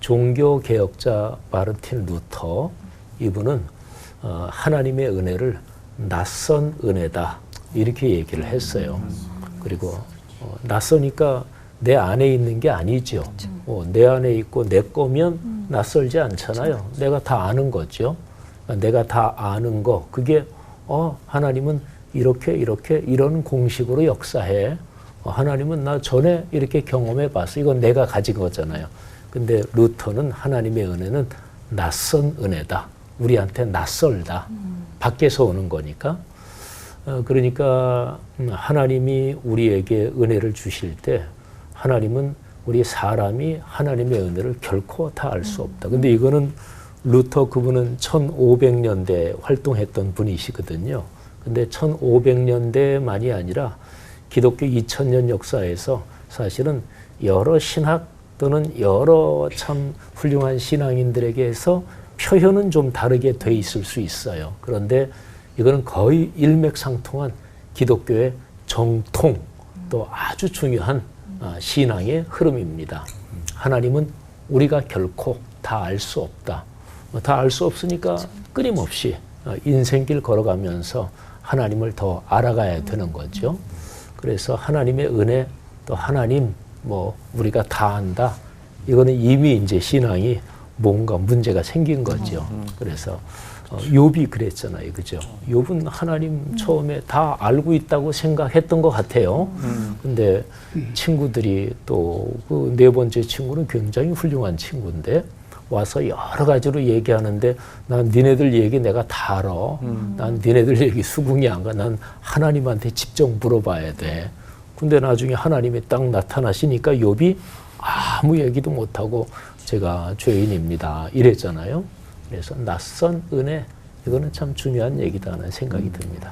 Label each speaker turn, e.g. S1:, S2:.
S1: 종교 개혁자 마르틴 루터 이분은 어, 하나님의 은혜를 낯선 은혜다 이렇게 얘기를 했어요. 그리고 어, 낯서니까 내 안에 있는 게 아니죠. 어, 내 안에 있고 내 거면 낯설지 않잖아요. 내가 다 아는 거죠. 내가 다 아는 거 그게 어 하나님은 이렇게 이렇게 이런 공식으로 역사해. 어, 하나님은 나 전에 이렇게 경험해 봤어. 이건 내가 가진 거잖아요. 근데 루터는 하나님의 은혜는 낯선 은혜다. 우리한테 낯설다. 밖에서 오는 거니까. 어, 그러니까 음, 하나님이 우리에게 은혜를 주실 때 하나님은 우리 사람이 하나님의 은혜를 결코 다 알 수 없다. 근데 이거는 루터 그분은 1500년대 활동했던 분이시거든요. 근데 1500년대만이 아니라 기독교 2000년 역사에서 사실은 여러 신학 또는 여러 참 훌륭한 신앙인들에게서 표현은 좀 다르게 돼 있을 수 있어요. 그런데 이거는 거의 일맥상통한 기독교의 정통 또 아주 중요한 아, 신앙의 흐름입니다. 하나님은 우리가 결코 다 알 수 없다. 다 알 수 없으니까 끊임없이 어, 인생길 걸어가면서 하나님을 더 알아가야 되는 거죠. 그래서 하나님의 은혜 또 하나님 뭐 우리가 다 안다. 이거는 이미 이제 신앙이 뭔가 문제가 생긴 거죠. 그래서 어, 욥이 그랬잖아요, 그죠? 욥은 하나님 처음에 다 알고 있다고 생각했던 것 같아요. 근데 친구들이 또 그 네 번째 친구는 굉장히 훌륭한 친구인데 와서 여러 가지로 얘기하는데 난 니네들 얘기 내가 다 알아. 난 니네들 얘기 수긍이 안 가. 난 하나님한테 직접 물어봐야 돼. 근데 나중에 하나님이 딱 나타나시니까 욥이 아무 얘기도 못하고 제가 죄인입니다. 이랬잖아요. 그래서 낯선 은혜 이거는 참 중요한 얘기다 하는 생각이 듭니다.